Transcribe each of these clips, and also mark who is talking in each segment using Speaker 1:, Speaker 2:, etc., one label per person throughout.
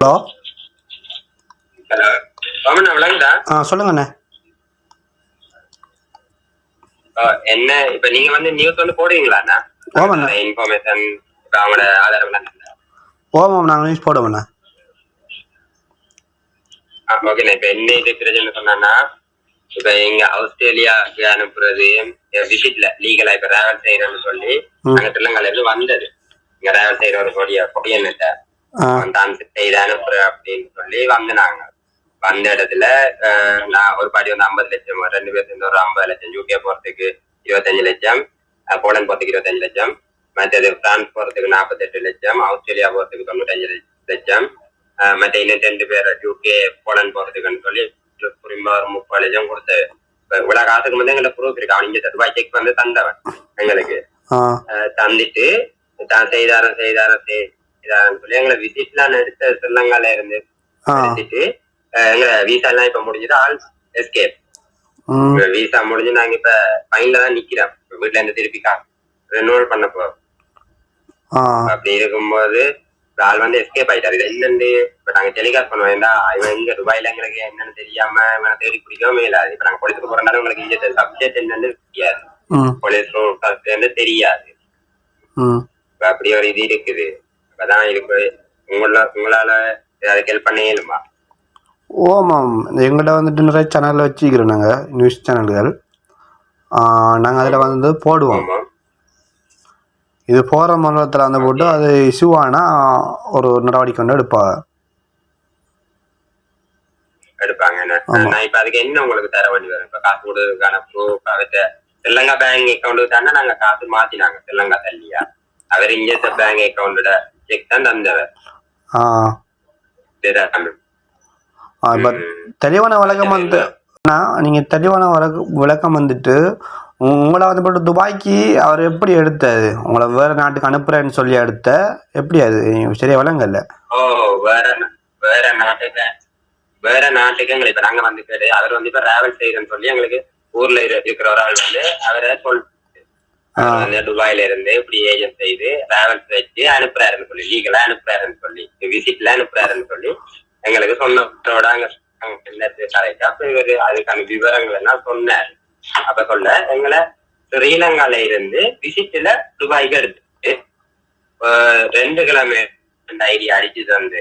Speaker 1: Hello? ஆ சொல்லுங்கண்ணே.
Speaker 2: என்ன இப்ப நீங்க வந்து நியூஸ் வந்து போடுவீங்களாண்ணா?
Speaker 1: ஆமாண்ணா.
Speaker 2: இன்ஃபர்மேஷன் அவங்களோட ஆதாரம்
Speaker 1: ஓமாம் நாங்கள் நியூஸ் போடுவோண்ணே
Speaker 2: ஓகேண்ணா இப்ப என்ன இது பிரச்சனை சொன்னா இப்ப எங்க ஆஸ்திரேலியாவுக்கு அனுப்புறது விசிட்ல லீகலா இப்ப டிராவல் செய்யறோம்னு சொல்லி. அங்க திருநங்கால இருந்து வந்தது. இங்க டிராவல் செய்யற ஒரு கொடிய கொடியன்னுட்ட
Speaker 1: ஆ
Speaker 2: தான் செய்து அனுப்புற அப்படின்னு சொல்லி வந்தாங்க வந்த இடத்துல நான் ஒரு பாடி வந்து ஐம்பது லட்சம் ரெண்டு பேர் சேர்ந்து ஒரு ஐம்பது லட்சம் யூகே போறதுக்கு இருபத்தஞ்சு லட்சம் போலந்து போறதுக்கு இருபத்தஞ்சு லட்சம் மற்றது பிரான்ஸ் போறதுக்கு நாற்பத்தெட்டு லட்சம் ஆஸ்திரேலியா போறதுக்கு தொண்ணூத்தஞ்சு லட்சம் மற்ற இன்னும் ரெண்டு பேர் யூகே போலந்து போறதுக்குன்னு சொல்லி குறிப்பா ஒரு முப்பது லட்சம் கொடுத்து இவ்வளவு காசுக்கு வந்து எங்களை ப்ரூஃப் இருக்கு. அவன் இங்க ரூபாய் செக் வந்து தந்தவன் எங்களுக்கு. தந்துட்டு தான் செய்தாரம் செய்தாரம் செய்தாரம் சொல்லி எங்களை விசிட்லாம் எடுத்த ஸ்ரீலங்கால இருந்து எடுத்துட்டு எங்க விசா எல்லாம் இப்ப முடிஞ்சது ஆல் எஸ்கேப் விசா முடிஞ்சு நாங்க இப்ப ஃபைன்ல தான் நிக்கிறோம். வீட்ல இருந்து திருப்பி ரெனுவல் பண்ண போ
Speaker 1: ஆ.
Speaker 2: அப்படி இருக்கும்போது ஆள் வந்து எஸ்கேப் ஆயிட்டாரு. இது என்னன்னு இப்ப நாங்க டெலிகாஸ்ட் பண்ணுவோம். ஏன்டா இவன் இங்க துபாயில எங்களுக்கு என்னன்னு தெரியாம இவனை தேடி பிடிக்கவும் இல்லாது இப்ப நாங்க போலீஸுக்கு போறனால உங்களுக்கு இங்க சப்ஜெக்ட் என்னன்னு தெரியாது. போலீஸ் தெரியாது. அப்படி ஒரு இது இருக்குது. அப்பதான் இருக்கு. உங்கள உங்களால அதுக்கு ஹெல்ப் பண்ண இயலுமா
Speaker 1: ஓமாம். எங்கள்கிட்ட வந்துட்டு நிறைய சேனல் வச்சுக்கிறோம் நாங்கள் நியூஸ் சேனல்கள் நாங்கள் அதில் வந்து போடுவோம். இது போகிற மண்டலத்தில் வந்து போட்டு அது இஷ்யூ ஆனால் ஒரு நடவடிக்கை வந்து எடுப்பாங்க.
Speaker 2: எடுப்பாங்க. நான் இப்ப அதுக்கு என்ன உங்களுக்கு தர வேண்டி வரும்? இப்ப காசு கொடுக்கறதுக்கான ப்ரூஃப் அவர்கிட்ட ஸ்ரீலங்கா பேங்க் அக்கௌண்ட் தானே நாங்க காசு மாத்தினாங்க ஸ்ரீலங்கா தள்ளியா? அவர் இங்க பேங்க் அக்கௌண்டோட தான் தந்தவர்
Speaker 1: இப்போ தெளிவான விளக்கம் வந்து நீங்கள் தெளிவான விளக்க விளக்கம் வந்துட்டு உங்களை வந்து போட்டு துபாய்க்கு அவர் எப்படி எடுத்தாரு? உங்களை வேறு நாட்டுக்கு அனுப்புகிறேன்னு சொல்லி எடுத்த எப்படி அது? சரியா விளங்கல?
Speaker 2: ஓ வேற வேற நாட்டுக்கு வேற நாட்டுக்கு எங்களுக்கு இப்ப நாங்க வந்து அவர் வந்து இப்ப டிராவல் செய்யறேன்னு சொல்லி எங்களுக்கு ஊர்ல இரு- இருக்கிற ஒரு ஆள் வந்து அவரை சொல் துபாயில இருந்து இப்படி ஏஜென்ட் செய்து டிராவல்ஸ் வச்சு அனுப்புறாருன்னு சொல்லி லீகலா அனுப்புறாருன்னு சொல்லி விசிட்ல அனுப்புறாருன்னு சொல்லி எங்களுக்கு சொன்னோட அங்க அப்ப இவரு அதுக்கான விவரங்கள் எல்லாம் சொன்னாரு. அப்ப சொல்ல எங்களை ஸ்ரீலங்கால இருந்து விசிட்ல துபாய்க்கு எடுத்து ரெண்டு கிழமை ஐடி அடிச்சு தந்து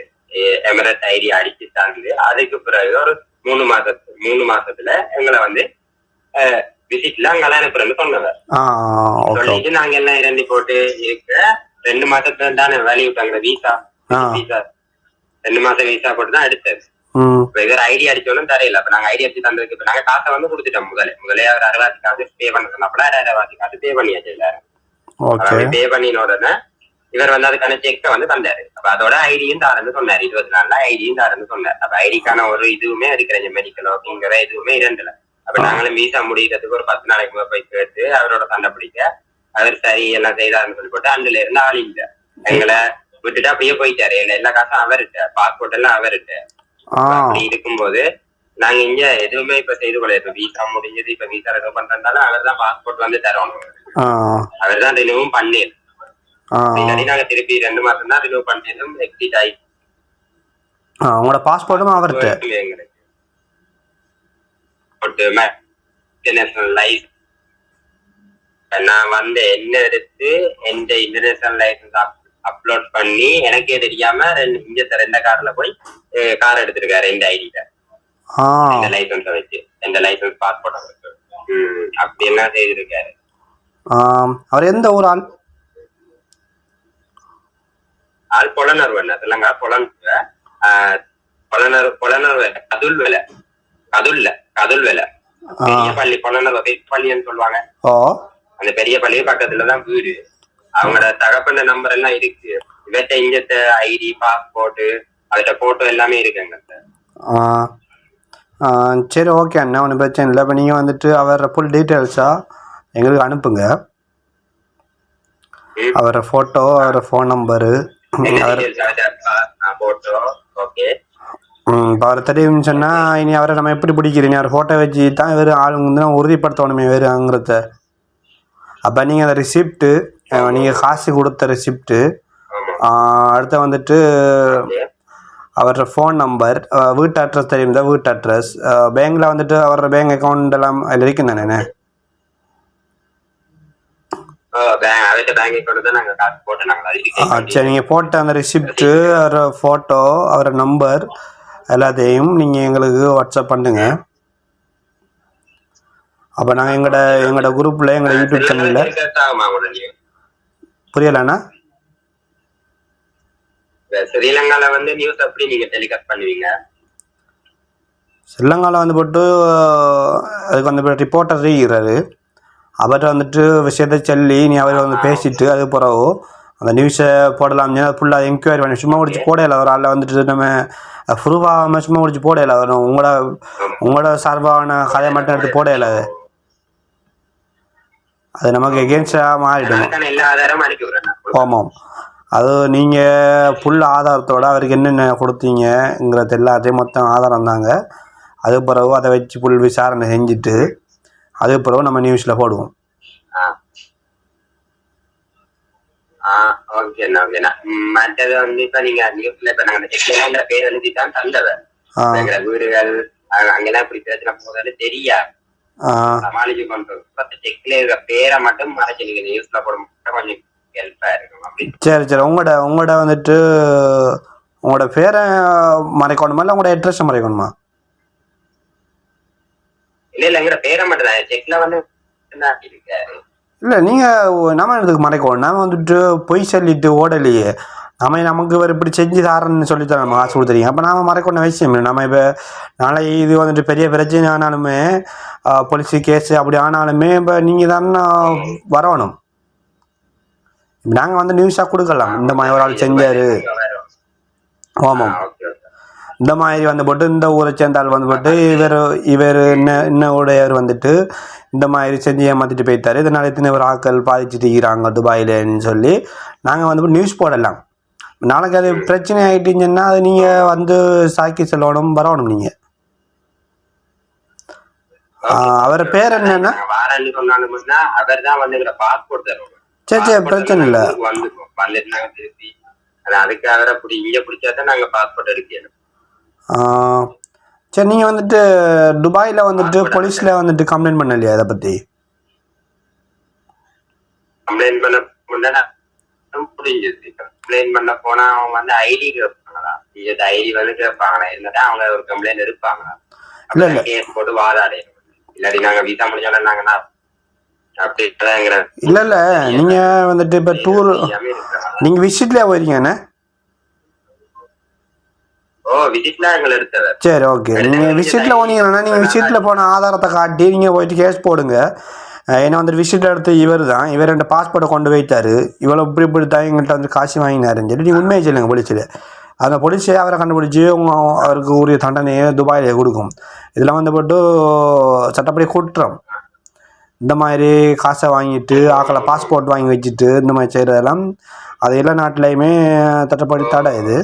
Speaker 2: எமரட் ஐடி அடிச்சு தந்து அதுக்கு பிறகு ஒரு மூணு மாசத்து மூணு மாசத்துல எங்களை வந்து விசிட்ல அங்க அனுப்புறேன்னு சொன்னவர்
Speaker 1: ஆ ஓகே
Speaker 2: சொல்லிட்டு நாங்க எல்லாம் இறந்தி போட்டு இருக்க ரெண்டு மாசத்துல தானே வேலையை விட்டாங்க வீசா வீசா ரெண்டு மாசம் வீசா போட்டு தான் எடுத்தது இவர் ஐடி அடிச்சோன்னு தரையில. அப்ப நாங்க ஐடி அடிச்சு தந்ததுக்கு இப்ப நாங்க காசை வந்து கொடுத்துட்டோம் முதல்ல முதலே அவர் அரைவாசி காசு பே பண்ண சொன்னப்பல அரைவாசி காசு பே பண்ணியாச்சு எல்லாரும். பே பண்ணின உடனே இவர் வந்து அதுக்கான செக்கை வந்து தந்தாரு. அப்ப அதோட ஐடியும் தாரன்னு சொன்னாரு. இருபத்தி நாலுல ஐடியும் தாரன்னு சொன்னார். அப்ப ஐடிக்கான ஒரு இதுவுமே இருக்கிற மெடிக்கலோ அப்படிங்கிற எதுவுமே இரண்டுல அப்ப நாங்களும் வீசா முடியறதுக்கு ஒரு பத்து நாளைக்கு போய் கேட்டு அவரோட சண்டை பிடிக்க அவர் சரி எல்லாம் செய்தாருன்னு சொல்லி போட்டு அதுல இருந்து ஆள் இல்ல. எங்களை விட்டுட்டு அப்படியே போயிட்டாரு. எல்லா- எல்லா காசும் அவர்கிட்ட பாஸ்போர்ட் எல்லாம் அவர்கிட்ட. அப்படி இருக்கும்போது நாங்க இங்க எதுவுமே இப்ப செய்து கொள்ள இப்ப வீசா முடிஞ்சது இப்ப வீசா ரெனூவ் பண்றதுனால அவர் தான் பாஸ்போர்ட் வந்து தரணும். அவர் தான் ரினிவும் பண்ணிரு. நாங்க திருப்பி ரெண்டு மாசம் தான் ரினிவ் பண்ணிருந்தோம் எக்ஸிட் ஆகி
Speaker 1: ஆ உங்களோட பாஸ்போர்ட்டும் அவர்கிட்ட.
Speaker 2: இன்டர்நேஷனல் லைஃப் நான் வந்து என்ன எடுத்து எந்த இன்டர்நேஷனல் லைசன்ஸ் அப்லோட் பண்ணி எனக்கே தெரியாம ரெண்டு இங்க ரெண்ட கார்ல போய் கார் எடுத்திருக்காரு எந்த ஐடியில
Speaker 1: ஆ.
Speaker 2: இந்த லைசன்ஸை வச்சு எந்த லைசன்ஸ் பாஸ்போர்ட் வச்சு. அப்படி எல்லாம் செய்திருக்காரு.
Speaker 1: அவர் எந்த ஊர் ஆள்?
Speaker 2: ஆள் புலனர்வு என்ன? சொல்லுங்க புலனர்வு ஆஹ், புலனர் புலனர்வு கதுல் வேலை கதுல்ல கதுல் வேலை. பெரிய பள்ளி பெரிய பள்ளின்னு சொல்லுவாங்க. அந்த பெரிய பள்ளி பக்கத்துலதான் வீடு. அவங்களோட தகப்பன நம்பர் எல்லாம் இருக்கு. இவற்ற இங்கத்த ஐடி பாஸ்போர்ட் அதோட போட்டோ எல்லாமே இருக்கு எங்கள்கிட்ட
Speaker 1: ஆ. ஆ, சரி ஓகே அண்ணா ஒன்றும் பிரச்சனை இல்லை. இப்போ நீங்கள் வந்துட்டு அவர் ஃபுல் டீட்டெயில்ஸாக எங்களுக்கு அனுப்புங்க.
Speaker 2: ம்.
Speaker 1: அவரை ஃபோட்டோ அவரை ஃபோன் நம்பரு அவர்
Speaker 2: போட்டோ ஓகே
Speaker 1: இப்போ அவர் தெரியும்னு சொன்னால் இனி அவரை நம்ம எப்படி பிடிக்கிறீங்க? அவர் ஃபோட்டோ வச்சு தான் இவர் ஆளுங்க வந்து உறுதிப்படுத்தணுமே வேறுங்கிறத அப்போ நீங்கள் அந்த ரிசிப்ட்டு நீங்கள் காசு கொடுத்த ரிசிப்ட்டு அடுத்து வந்துட்டு அவரோட ஃபோன் நம்பர் வீட்டு அட்ரஸ் தெரியுதா வீட்டு அட்ரஸ் பேங்க்கில் வந்துட்டு அவரோட பேங்க் அக்கௌண்ட் எல்லாம் அதில் இருக்கும் தானே
Speaker 2: தான்
Speaker 1: சரி நீங்கள் போட்ட அந்த ரிசிப்ட்டு அவரோட ஃபோட்டோ அவரோட நம்பர் எல்லாத்தையும் நீங்கள் எங்களுக்கு வாட்ஸ்அப் பண்ணுங்க. அப்போ நாங்கள் எங்களோட எங்களோட குரூப்பில் எங்களோட யூடியூப் சேனலில் புரியலண்ணா?
Speaker 2: ஸ்ரீலங்கால வந்து நியூஸ் எப்படி நீங்க டெலிகாஸ்ட் பண்ணுவீங்க?
Speaker 1: ஸ்ரீலங்காவில் வந்து போட்டு அதுக்கு வந்து ரிப்போர்ட்டர் இருக்கிறாரு அவர்கிட்ட வந்துட்டு விஷயத்தை சொல்லி நீ அவர் வந்து பேசிட்டு அது பிறகு அந்த நியூஸை போடலாம் ஃபுல்லாக என்கொயரி பண்ணி சும்மா முடிச்சு போடையில ஒரு ஆளில் வந்துட்டு நம்ம ப்ரூவாகாமல் சும்மா முடிச்சு போடையில வரும் உங்களோட உங்களோட சார்பான கதையை மட்டும் எடுத்து போடையில அது அது நமக்கு எகேன்ஸ்டாக மாறிடும். ஆமாம் அது நீங்கள் ஃபுல் ஆதாரத்தோட அவருக்கு என்னென்ன கொடுத்தீங்கங்கிறது எல்லாத்தையும் மொத்தம் ஆதாரம் தாங்க. அது பிறகு அதை வச்சு ஃபுல் விசாரணை செஞ்சுட்டு அது பிறகு நம்ம நியூஸில் போடுவோம்
Speaker 2: ஆ ஆ ஓகேண்ணா ஓகேண்ணா மற்றது வந்து இப்ப நீங்க நியூஸ்ல இப்ப நாங்க செக்ல பேர் எழுதி தான் தந்தவர் எங்களை வீடுகள் அங்க- அங்கெல்லாம் இப்படி பிரச்சனை போகுதுன்னு தெரியாது.
Speaker 1: ஆ.
Speaker 2: சமாளிச்சு கொண்டு செக்ல இருக்கிற பேரை மட்டும் மறைச்சு நீங்க நியூஸ்ல போட மட்டும் கொஞ்சம் ஹெல்ப்பா இருக்கும். அப்படி.
Speaker 1: சரி சரி. உங்களோட உங்களோட வந்துட்டு உங்களோட பேரை மறைக்கணுமா? இல்லை உங்களோட அட்ரஸை மறைக்கணுமா?
Speaker 2: இல்ல இல்ல. எங்கிற பேரை மட்டும் தான் செக்ல வந்து என்ன இருக்காரு?
Speaker 1: இல்லை நீங்கள் நம்ம இதுக்கு மறைக்கணும்? நாம வந்துட்டு பொய் சொல்லிட்டு ஓடலையே. நம்ம நமக்கு இவர் இப்படி செஞ்சு தாரன்னு சொல்லி தான் நம்ம காசு கொடுத்துறீங்க அப்போ நாம மறைக்கணும் அவசியம் இல்லை. நம்ம இப்போ நாளை இது வந்துட்டு பெரிய பிரச்சனை ஆனாலுமே போலீஸ் கேஸ் அப்படி ஆனாலுமே இப்போ நீங்கள் தானே வரணும். நாங்கள் வந்து நியூஸாக கொடுக்கலாம். இந்த மாதிரி ஒரு ஆள் செஞ்சார். ஆமாம். இந்த மாதிரி வந்து போட்டு இந்த ஊரை சேர்ந்த ஆள் வந்து போட்டு இவர் இவர் என்ன இன்ன உடையவர் வந்துட்டு இந்த மாதிரி செஞ்சு ஏமாத்திட்டு போயிட்டாரு. இதனால இத்தனை ஒரு ஆட்கள் பாதிச்சுட்டு இருக்கிறாங்க துபாயிலன்னு சொல்லி நாங்கள் வந்து நியூஸ் போடலாம். நாளைக்கு அது பிரச்சனை ஆகிட்டுங்கன்னா அது நீங்கள் வந்து சாக்கி செல்லணும் வரணும் நீங்கள் அவர் பேர் என்னன்னா? சரி சரி பிரச்சனை இல்லை.
Speaker 2: அதுக்கு அவரை இங்க பிடிச்சா தான் நாங்க பாஸ்போர்ட் எடுக்கணும்
Speaker 1: சரி நீங்கள் வந்துட்டு துபாயில் வந்துட்டு போலீஸில் வந்துட்டு கம்ப்ளைண்ட் பண்ணலையா இதை பற்றி
Speaker 2: கம்ப்ளைண்ட் பண்ண முன்னா புரிஞ்சது கம்ப்ளைண்ட் பண்ண போனா அவங்க வந்து ஐடி கேட்பாங்களா? இந்த ஐடி வந்து கேட்பாங்களா? என்னதான் அவங்க ஒரு கம்ப்ளைண்ட் எடுப்பாங்களா?
Speaker 1: இல்ல, இல்ல.
Speaker 2: கேஸ் போட்டு வாதாடையணும் இல்லாட்டி நாங்க விசா முடிஞ்சாலும் நாங்க
Speaker 1: இல்லை இல்லை. நீங்கள் வந்துட்டு இப்போ டூர். நீங்கள் விசிட்லேயே போயிருக்கீங்கண்ணே
Speaker 2: எங்களை
Speaker 1: சரி ஓகே. நீங்கள் விசிட்டில் போனீங்கன்னா நீங்கள் விசிட்டில் போன ஆதாரத்தை காட்டி நீங்கள் போயிட்டு கேஸ் போடுங்க. ஏன்னா வந்துட்டு விசிட்டில் எடுத்து இவர் தான். இவர் ரெண்டு பாஸ்போர்ட்டை கொண்டு வைத்தாரு இவ்வளோ இப்படி இப்படி தான் எங்கள்கிட்ட வந்து காசு வாங்கினாருன்னு சொல்லி நீங்கள் உண்மையை சொல்லுங்க போலீஸில் அந்த போலீஸே அவரை கண்டுபிடிச்சி உங்க அவருக்கு உரிய தண்டனையை துபாயிலே கொடுக்கும். இதில் வந்து போட்டு சட்டப்படி குற்றம். இந்த மாதிரி காசை வாங்கிட்டு ஆக்களை பாஸ்போர்ட் வாங்கி வச்சுட்டு இந்த மாதிரி செய்கிறதெல்லாம் அது எல்லா நாட்டிலையுமே சட்டப்படி தடை இது.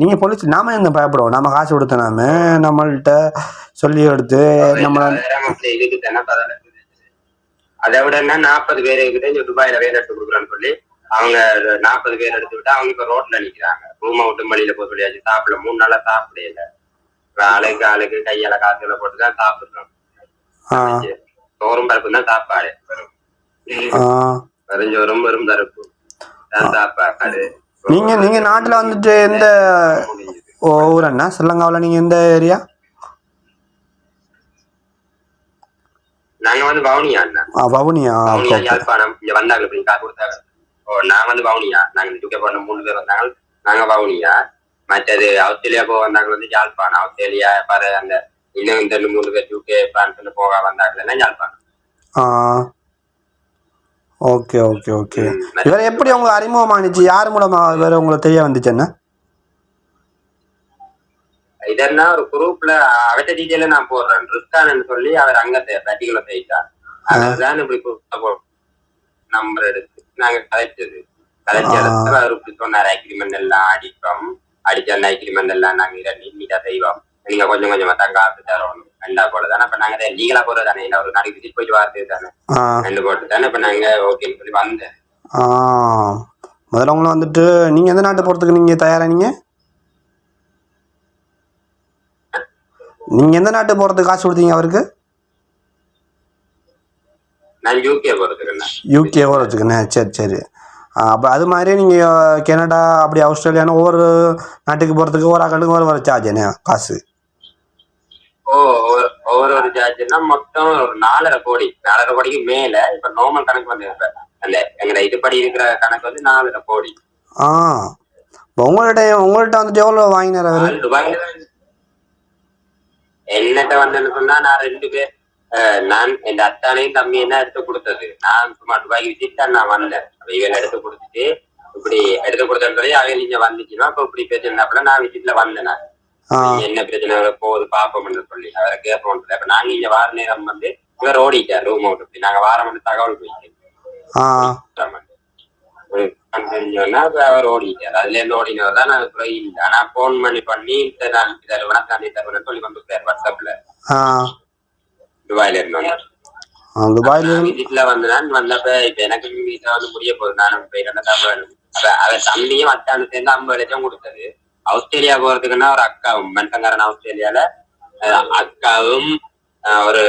Speaker 1: நீங்கள் போலீஸ் நாம என்ன பயப்படுவோம்? நம்ம காசு கொடுத்த நாம நம்மள்கிட்ட சொல்லி எடுத்து
Speaker 2: பதவி அதை விட என்ன நாற்பது பேர் இங்க துபாயில வேலை எடுத்து கொடுக்குறேன்னு சொல்லி அவங்க நாற்பது பேர் எடுத்து விட்டு அவங்க இப்ப ரோட்ல நிக்கிறாங்க. ரூமை விட்டு மடியில போய் சொல்லியாச்சு சாப்பிடல. மூணு நாளா சாப்பிடல ஆளுக்கு ஆளுக்கு கையால காசுல போட்டு தான் சாப்பிடுறோம் சோறும் பருப்பு தான் சாப்பாடு.
Speaker 1: ஆ.
Speaker 2: வெறுஞ்சோறும் வெறும் பருப்பு சாப்பாடு.
Speaker 1: நீங்கள் நீங்கள் நாட்டில் வந்துட்டு எந்த. ஊர் அண்ணா ஸ்ரீலங்காவில் நீங்கள் எந்த ஏரியா?
Speaker 2: நாங்க வந்து வவுனியா அண்ணா.
Speaker 1: ஆ வவுனியா.
Speaker 2: யாழ்ப்பாணம் இங்க வந்தாங்க இப்படி காசு கொடுத்தாங்க. ஓ நான் வந்து வவுனியா. நாங்க டுக்கே போன மூணு பேர் வந்தாங்க. நாங்க வவுனியா. மற்றது ஆஸ்திரேலியா போக வந்தாங்க வந்து யாழ்ப்பாணம். ஆஸ்திரேலியா பாரு அந்த இன்னும் இந்த மூணு பேர் யூகே பிரான்ஸ் போக வந்தாங்கன்னா யாழ்ப்பாணம்.
Speaker 1: ஆ. Okay okay okay. இவர் எப்படி உங்களுக்கு அறிமுகமானுச்சு யார் மூலமாக இவர் உங்களுக்கு தெரிய வந்துச்சு என்ன?
Speaker 2: இதென்னா ஒரு குரூப்ல அவட்ட டீட்டெயில நான் போடுறேன். ரிஸ்கானு சொல்லி அவர் அங்க பட்டிகுலர் செய்தார் அதுதான் இப்படி நம்பர் எடுத்து நாங்க கதைச்சது. கதைச்ச அவர் இப்படி சொன்னார் அக்ரிமெண்ட் எல்லாம் அடிப்போம். அடிச்ச அந்த அக்ரிமெண்ட் எல்லாம் நாங்க நீட்டா செய்வோம் நீங்க கொஞ்சம் கொஞ்சமா தான் காசு தரணும். ரெண்டா போல தானே இப்ப நாங்க லீகலா போறது தானே ஒரு நாளைக்கு விசிட் போயிட்டு வார்த்தை தானே ரெண்டு போட்டு தானே இப்ப நாங்க ஓகேன்னு சொல்லி வந்தேன்.
Speaker 1: முதல்ல உங்களை வந்துட்டு நீங்கள் எந்த நாட்டை போகிறதுக்கு நீங்கள் தயாரா நீங்கள் நீங்கள் எந்த நாட்டு போகிறதுக்கு காசு கொடுத்தீங்க அவருக்கு?
Speaker 2: நான் யூகே போறதுக்குண்ணா.
Speaker 1: யூகே போகிறதுக்குண்ணே சரி சரி. அப்போ அது மாதிரி நீங்கள் கனடா அப்படி ஆஸ்திரேலியான்னு ஒவ்வொரு நாட்டுக்கு போகிறதுக்கு ஒரு ஆக்களுக்கு ஒரு ஒரு சார்ஜ்ண்ணே காசு?
Speaker 2: ஓ ஒவ்வொரு- ஒவ்வொரு ஒரு சார்ஜ்னா மொத்தம் ஒரு நாலரை கோடி. நாலரை கோடிக்கு மேல இப்ப நார்மல் கணக்கு வந்து இப்ப அந்த எங்கட இதுபடி இருக்கிற கணக்கு வந்து நாலரை கோடி.
Speaker 1: ஆ. இப்போ உங்கள்கிட்ட உங்கள்கிட்ட வந்துட்டு எவ்வளோ வாங்கினார் அவர்?
Speaker 2: தான் என்னட்ட வந்து சொன்னா நான் ரெண்டு பேர் நான் என் அத்தானையும் தம்பி என்ன எடுத்து கொடுத்தது. நான் சும்மா துபாய்க்கு விசிட் தான் நான் வந்தேன் இவன் எடுத்து கொடுத்துட்டு இப்படி எடுத்து கொடுத்தேன்னு சொல்லி அவன் நீங்க வந்துச்சுன்னா அப்ப இப்படி பேசிருந்தாப்புல நான் விசிட்ல வந்தேன் நான். என்ன பிரச்சனை போகுது பாப்போம்னு சொல்லி அவரை கேட்போம் அப்ப நாங்க இங்க வார நேரம் வந்து இவர் ஓடிட்டார் ரூம் அவுட் இப்படி நாங்க வாரம் வந்து தகவல் போயிட்டு அவர் ஓடிட்டார். அதுல இருந்து ஓடினவர் தான் இல்ல. ஆனா போன் பண்ணி பண்ணி நான் இதாரு வணக்கம் தருவன் சொல்லி வந்துருக்காரு வாட்ஸ்அப்ல துபாயில இருந்தோம்
Speaker 1: ஆ, துபாயில இருந்து
Speaker 2: விசிட்ல வந்து நான் வந்தப்ப இப்ப எனக்கு வீட்டுல வந்து முடிய போகுது. நானும் இப்ப இரண்டு தகவல் அப்ப அவ தம்பியும் அத்தானு சேர்ந்து ஐம்பது லட்சம் கொடுத்தது. ஆஸ்திரேலியா போறதுக்குன்னா ஒரு அக்காவும் மனுஷங்காரன் ஆஸ்திரேலியால அக்காவும் ஒரு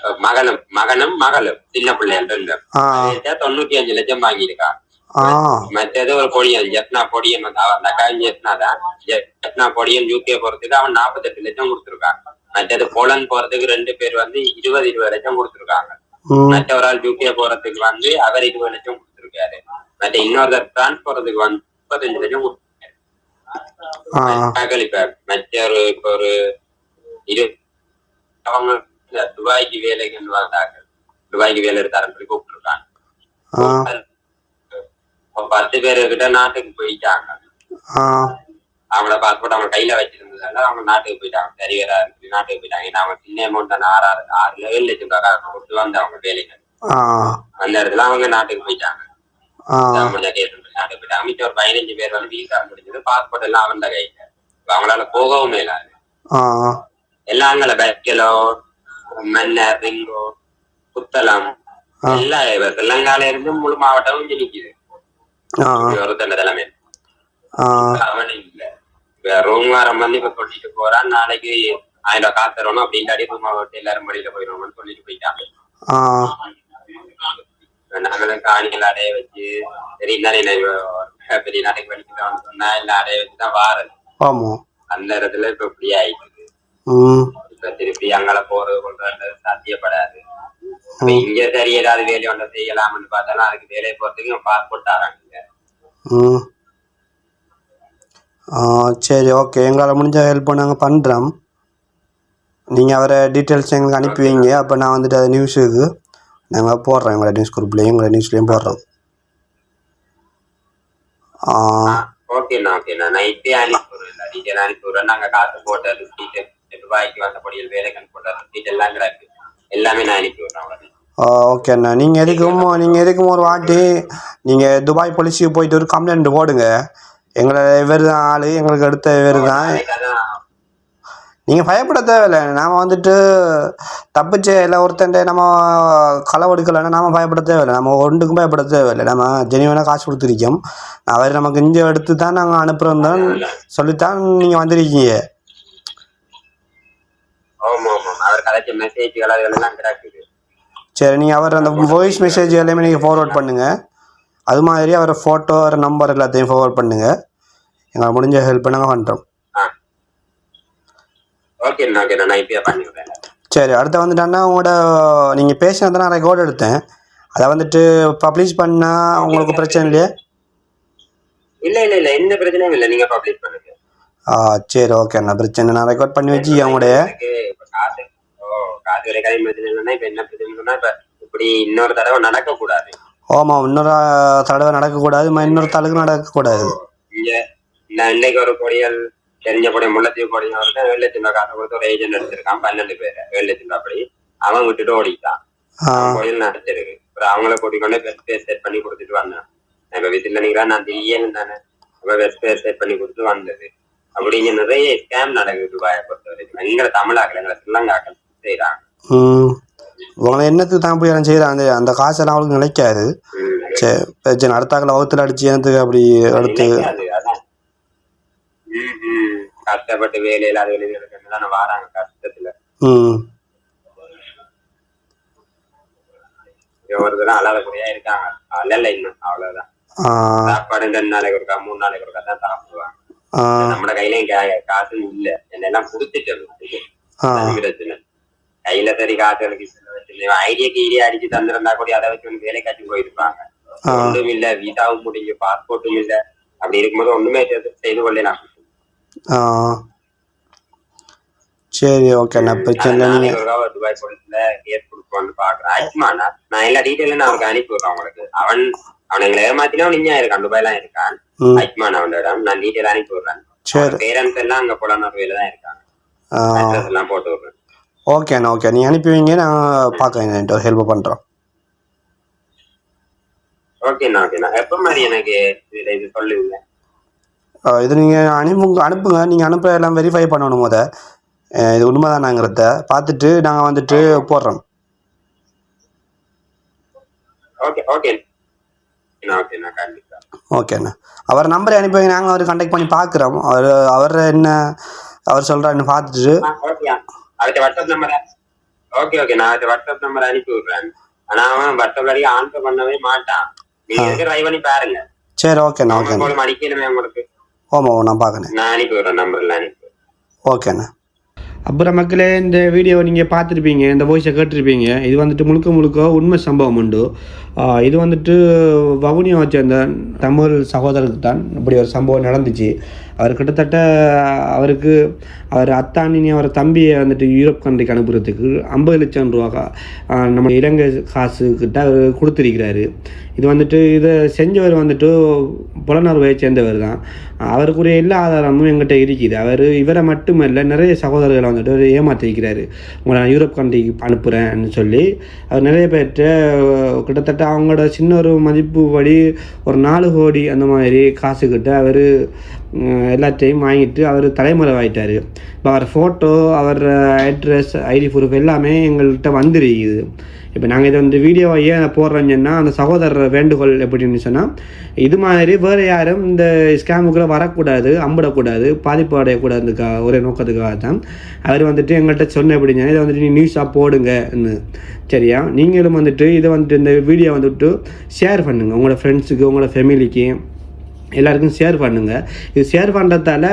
Speaker 2: அஹ், மகனும் மகனும் மகளும் சின்ன பிள்ளைகள் ரெண்டு தொண்ணூத்தி அஞ்சு லட்சம் வாங்கியிருக்கான் மற்றது ஒரு பொடியன் ஜெப்னா பொடியன் அவன் அக்காவும் ஜெப்னா தான். ஜெப்னா பொடியன் யூகே போறதுக்கு அவன் நாற்பத்தெட்டு லட்சம் கொடுத்துருக்கான் மற்றது போலந்து போறதுக்கு ரெண்டு பேர் வந்து இருபது இருபது லட்சம் கொடுத்துருக்காங்க. மற்ற ஒரு ஆள் யூகே போறதுக்கு வந்து அவர் இருபது லட்சம் கொடுத்துருக்காரு. மற்ற இன்னொருத்தர் பிரான்ஸ் போறதுக்கு வந்து முப்பத்தஞ்சு லட்சம் மகள் இப்ப ஒரு இப்ப ஒரு இரு அவங்க துபாய்க்கு வேலைக்கு வந்தாங்க. துபாய்க்கு வேலை எடுத்தாருன்னு சொல்லி கூப்பிட்டுருக்காங்க. பத்து பேரு கிட்ட நாட்டுக்கு போயிட்டாங்க.
Speaker 1: ஆ.
Speaker 2: அவங்கள பாஸ்போர்ட் அவங்க கையில வச்சிருந்ததால அவங்க நாட்டுக்கு போயிட்டாங்க. சரி வேற நாட்டுக்கு போயிட்டாங்க. ஏன்னா அவங்க சின்ன அமௌண்ட் தானே. ஆறு ஆறு லெவல் லட்சம் ரூபாய் கொடுத்து வந்து அவங்க வேலைக்கு. அந்த இடத்துல அவங்க நாட்டுக்கு போயிட்டாங்க. மிச்சம் ஒரு பதினஞ்சு பேர் வந்து வீசா முடிஞ்சது பாஸ்போர்ட் எல்லாம் அவன் கையில அவங்களால போகவும் இல்லாது
Speaker 1: ஆ
Speaker 2: எல்லாம் அங்கே பெக்கலோ மன்னர் ரிங்கோ புத்தளம்
Speaker 1: ஆ.
Speaker 2: எல்லா இப்ப ஸ்ரீலங்கால இருந்து முழு மாவட்டமும்
Speaker 1: ஆ
Speaker 2: ஒரு தண்ட தலைமை அவன் இல்ல இப்ப ரூம்காரன் வந்து இப்ப சொல்லிட்டு போறான் நாளைக்கு ஆயிரம் ரூபாய் காசு தரணும் அப்படின்டாடி ரூம் எல்லாரும் படியில போயிடுவோம்னு சொல்லிட்டு போயிட்டாங்க நாங்களும் காணிகள் அடைய வச்சு சரி தானே பெரிய நாளைக்கு படிக்கிறோம்னு சொன்னா எல்லாம் அடைய வச்சுதான் வாரது.
Speaker 1: ஆமாம்
Speaker 2: அந்த இடத்துல இப்ப இப்படி ஆயிடுச்சு
Speaker 1: ம்.
Speaker 2: இப்ப திருப்பி அங்கால போறது கொள்றது சாத்தியப்படாது. இங்க சரி ஏதாவது வேலை ஒன்றை செய்யலாம்னு பார்த்தாலும் அதுக்கு வேலையை போறதுக்கு பாஸ்போர்ட் தராங்க.
Speaker 1: ம். ஆ சரி ஓகே. எங்களால் முடிஞ்ச ஹெல்ப் நாங்கள் பண்ணுறோம் நீங்கள் அவரை டீட்டெயில்ஸ் எங்களுக்கு அனுப்பி வைங்க. அப்போ நான் வந்துட்டு அது நியூஸுக்கு நாங்கள் போடுறோம் எங்களோட நியூஸ் குரூப்லேயும் எங்களோட நியூஸ்லேயும் போடுறோம்.
Speaker 2: ஓகேண்ணா ஓகேண்ணா நான் இப்பயே அனுப்பி விடுறேன் டீட்டெயில் அனுப்பி விடுறேன். நாங்க காசு போட்ட டீட்டெயில் ரூபாய்க்கு வந்தபடியில் வேலைக்கு போட்ட டீட்டெயில் எல்லாம் கிடக்கு எல்லாமே நான் அனுப்பி விடுறேன் உங்களுக்கு
Speaker 1: ஓகே அண்ணா. நீங்கள் எதுக்கும் நீங்கள் எதுக்கும் ஒரு வாட்டி நீங்கள் துபாய் போலீஸுக்கு போயிட்டு ஒரு கம்ப்ளைண்ட் போடுங்க. எங்களை இவர் தான் ஆள் எங்களுக்கு அடுத்த இவர் தான் நீங்கள் பயப்பட தேவையில்லை. நாம் வந்துட்டு தப்பிச்சு இல்லை ஒருத்தன்ட்ட நம்ம களவு எடுக்கலைன்னா நாம பயப்பட தேவையில்லை. நம்ம ஒன்றுக்கும் பயப்பட தேவையில்லை. நம்ம ஜெனிவனாக காசு கொடுத்துருக்கோம். அவர் நமக்கு இங்கே எடுத்து தான் நாங்கள் அனுப்புகிறோம் தான் சொல்லித்தான் நீங்கள் வந்திருக்கீங்க. சரி நீங்கள் அவர் அந்த வாய்ஸ் மெசேஜ் எல்லாமே நீங்கள் ஃபார்வர்ட் பண்ணுங்கள் அது மாதிரி அவரை ஃபோட்டோ அவர் நம்பர் எல்லாத்தையும் ஃபார்வர்ட் பண்ணுங்கள் எங்களை முடிஞ்ச ஹெல்ப் நாங்கள் பண்ணுறோம்
Speaker 2: ஓகேண்ணா ஓகேண்ணா நான் இப்பயே
Speaker 1: சரி அடுத்து வந்துட்டான்னா உங்களோட நீங்கள் பேசினதை நான் ரெக்கார்ட் எடுத்தேன். அதை வந்துட்டு பப்ளிஷ் பண்ணால் உங்களுக்கு பிரச்சனை இல்லையா?
Speaker 2: இல்ல இல்ல இல்ல எந்த பிரச்சனையும் இல்ல. நீங்க பப்ளிஷ் பண்ணுங்க.
Speaker 1: ஆ சரி ஓகே நான் பிரச்சனை நான் ரெக்கார்ட் பண்ணி வச்சு அவங்களுடைய
Speaker 2: காசு காசு வரை கதை பிரச்சனை இல்லைன்னா இப்ப என்ன பிரச்சனைன்னா இப்ப இப்படி இன்னொரு தடவை நடக்க கூடாது
Speaker 1: ஆமாம் இன்னொரு தடவை நடக்கக்கூடாது இன்னொரு தலுக்கு நடக்கக்கூடாது.
Speaker 2: இங்க இன்னைக்கு ஒரு பொடியல் தெரிஞ்ச பொடியல் முல்லத்தீவு பொடியல் வந்து ஏழு லட்சம் ரூபாய் காசு கொடுத்து ஒரு ஏஜென்ட் எடுத்திருக்கான் பன்னெண்டு பேர். ஏழு லட்சம் ரூபாய் அப்படி அவன் விட்டுட்டு ஓடிட்டான். கோயில் நடத்திருக்கு. அப்புறம் அவங்கள கூட்டிக் கொண்டு வெஸ்ட் பேர் செட் பண்ணி கொடுத்துட்டு வந்தேன். இப்ப வீட்டுல நிக்கிறேன் நான் திடீர்னு தானே. அப்ப வெஸ்ட் பேர் செட் பண்ணி கொடுத்து வந்தது. அப்படி இங்க நிறைய ஸ்கேம் நடக்குது துபாயை பொறுத்த வரைக்கும். எங்களை தமிழாக்கள் எங்களை ஸ்ரீலங்காக்கள் செய்யறாங்க
Speaker 1: உங்களை என்னத்துக்கு தான் போய் செய்கிறாங்க அந்த காசெல்லாம் அவளுக்கு நிலைக்காது. சரி பிரச்சனை அடுத்தாக்கில் வகுத்தில் அடிச்சு எனக்கு அப்படி எடுத்து
Speaker 2: நினைக்காது, அதான். ம், ம். கஷ்டப்பட்டு வேலையில அது வெளியில வாராங்க கஷ்டத்துல. ஒரு தடவை அழகக்கூடியா இருக்காங்க. அல்ல இன்னும் அவ்வளவுதான். சாப்பாடு ரெண்டு நாளைக்கு ஒருக்கா மூணு நாளைக்கு ஒருக்கா தான் சாப்பிடுவாங்க. நம்ம கையிலயும் கா- காசும் இல்ல. என்னெல்லாம் கொடுத்துட்டு
Speaker 1: ஆ.
Speaker 2: பிரச்சனை கையில சரி காசு எனக்கு ஐடியா அடிச்சு தந்திருந்தா கூட அதை வச்சு ஒண்ணு வேலை காட்டி போயிருப்பாங்க. ஒன்றும் இல்ல விசாவும் முடிஞ்சு பாஸ்போர்ட்டும் இல்ல. அப்படி இருக்கும்போது ஒண்ணுமே செய்து- செய்து கொள்ளலாம்
Speaker 1: ஆ. சரி ஓகேண்ணா பிரச்சனை இல்லை நீங்கள்
Speaker 2: ஒரு தடவை துபாய் போலீஸ்ல கேஸ் கொடுப்போம்னு பாக்குறேன் ஆச்சுமாண்ணா நான் எல்லா டீட்டெயிலும் நான் அவருக்கு அனுப்பி விடுறேன் உங்களுக்கு. அவன் அவன் எங்களை ஏமாத்தினா இங்கே இருக்கான். துபாய்லாம் இருக்கான்.
Speaker 1: ம்.
Speaker 2: ஆச்சுமான் அவனோட நான் டீட்டெயில் அனுப்பி விடுறேன்
Speaker 1: சரி.
Speaker 2: பேரண்ட்ஸ் எல்லாம் அங்க புலனர்வையில தான் இருக்காங்க.
Speaker 1: ஆ.
Speaker 2: எல்லாம் போட்டு விடுறேன்.
Speaker 1: ஓகேண்ணா ஓகே நீ அனுப்பி வைங்க நான் பார்க்குறேன் ஹெல்ப் பண்ணுறோம்
Speaker 2: ஓகேண்ணா ஓகேண்ணா எப்ப மாதிரி எனக்கு இதுல இது சொல்லுவீங்க?
Speaker 1: இது நீங்கள் அனுப்புங்க அனுப்புங்க. நீங்கள் அனுப்ப எல்லாம் வெரிஃபை பண்ணணும் முத. இது உண்மைதானாங்கிறத பார்த்துட்டு நாங்கள் வந்துட்டு போடுறோம்.
Speaker 2: ஓகே ஓகே ஓகேண்ணா
Speaker 1: அவர் நம்பரை அனுப்பி நாங்கள் அவர் கான்டாக்ட் பண்ணி பார்க்குறோம். அவர் அவர் என்ன அவர் சொல்கிறாருன்னு பார்த்துட்டு.
Speaker 2: ஓகே அவர்கிட்ட வாட்ஸ்அப் நம்பர் ஓகே ஓகே நான் அவர்கிட்ட வாட்ஸ்அப் நம்பர் அனுப்பி விடுறேன். ஆனா அவன் வாட்ஸ்அப் வரைக்கும் ஆன்சர் பண்ணவே மாட்டான். நீங்க எதுக்கு ட்ரை பண்ணி பாருங்க.
Speaker 1: சரி ஓகேண்ணா
Speaker 2: போல அடிக்கணுமே உங்களுக்கு.
Speaker 1: ஓமா நான் பார்க்குறேன்.
Speaker 2: நான் அனுப்பி விடுறேன் நம்பர்ல அனுப்பி விடுறேன்.
Speaker 1: ஓகேண்ணா அப்புறம் மக்களே இந்த வீடியோ நீங்கள் பார்த்துருப்பீங்க இந்த வாய்ஸை கேட்டிருப்பீங்க. இது வந்துட்டு முழுக்க முழுக்க உண்மை சம்பவம் உண்டு. இது வந்துட்டு வவுனியா சேர்ந்த தமிழ் சகோதரருக்கு தான் இப்படி ஒரு சம்பவம் நடந்துச்சு. அவர் கிட்டத்தட்ட அவருக்கு அவர் அத்தானினி அவர் தம்பியை வந்துட்டு யூரோப் கண்ட்ரிக்கு அனுப்புறதுக்கு ஐம்பது லட்சம் ரூபா நம்ம இலங்கை காசு கிட்ட அவர் கொடுத்துருக்கிறாரு. இது வந்துட்டு இதை செஞ்சவர் வந்துட்டு புலனர்வையை சேர்ந்தவர் தான். அவருக்குரிய எல்லா ஆதாரமும் எங்கிட்ட இருக்குது. அவர் இவரை மட்டுமல்ல நிறைய சகோதரர்களை வந்துட்டு அவர் ஏமாற்றிருக்கிறாரு உங்களை நான் யூரோப் கண்ட்ரிக்கு அனுப்புகிறேன்னு சொல்லி அவர் நிறைய பேர்கிட்ட கிட்டத்தட்ட அவங்களோட சின்ன ஒரு மதிப்பு படி ஒரு நாலு கோடி அந்த மாதிரி காசுக்கிட்ட அவர் எல்லாத்தையும் வாங்கிட்டு அவர் தலைமறைவாயிட்டார். இப்போ அவர் ஃபோட்டோ அவர் அட்ரஸ் ஐடி ப்ரூஃப் எல்லாமே எங்கள்கிட்ட வந்துருக்குது. இப்போ நாங்கள் இதை வந்து வீடியோவை ஏன் போடுறோன்னு சொன்னால் அந்த சகோதரர் வேண்டுகோள் எப்படின்னு சொன்னால் இது மாதிரி வேறு யாரும் இந்த ஸ்கேமுக்குள்ளே வரக்கூடாது அம்பிடக்கூடாது பாதிப்பு அடையக்கூடாதுக்கா ஒரே நோக்கத்துக்காக தான். அவர் வந்துட்டு எங்கள்கிட்ட சொன்ன எப்படின்னா இதை வந்துட்டு நீ நியூஸாக போடுங்கன்னு சரியா? நீங்களும் வந்துட்டு இதை வந்துட்டு இந்த வீடியோ வந்துட்டு ஷேர் பண்ணுங்கள் உங்களோட ஃப்ரெண்ட்ஸுக்கு உங்களோட ஃபேமிலிக்கு எல்லாருக்கும் ஷேர் பண்ணுங்கள் இது ஷேர் பண்ணுறதால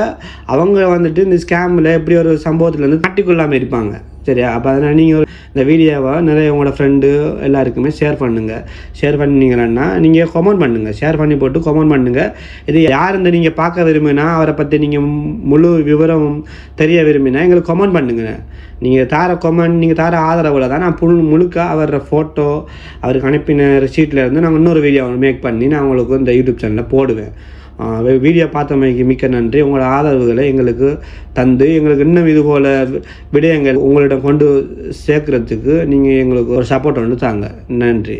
Speaker 1: அவங்க வந்துட்டு இந்த ஸ்கேமில் எப்படி ஒரு சம்பவத்துலேருந்து மாட்டிக்கொள்ளாமல் இருப்பாங்க. சரியா? அப்போ அதனால் நீங்கள் இந்த வீடியோவை நிறைய உங்களோட ஃப்ரெண்டு எல்லாருக்குமே ஷேர் பண்ணுங்கள் ஷேர் பண்ணீங்கன்னா நீங்கள் கமெண்ட் பண்ணுங்கள் ஷேர் பண்ணி போட்டு கமெண்ட் பண்ணுங்கள் இது யார் இந்த நீங்கள் பார்க்க விரும்பினா அவரை பற்றி நீங்கள் முழு விவரம் தெரிய விரும்பினா எங்களுக்கு கமெண்ட் பண்ணுங்கள் நீங்கள் தார கொமெண்ட் நீங்கள் தார ஆதரவில் தான் நான் புல் முழுக்க அவரோட ஃபோட்டோ அவருக்கு அனுப்பின ஷீட்டில் இருந்து நாங்கள் இன்னொரு வீடியோ மேக் பண்ணி நான் உங்களுக்கு இந்த யூடியூப் சேனலில் போடுவேன். வீடியோ பார்த்தமைக்கு மிக்க நன்றி. உங்களோட ஆதரவுகளை எங்களுக்கு தந்து எங்களுக்கு இன்னும் இது போல் விடயங்கள் உங்களிடம் கொண்டு சேர்க்கறதுக்கு நீங்கள் எங்களுக்கு ஒரு சப்போர்ட் ஒன்று தாங்க. நன்றி.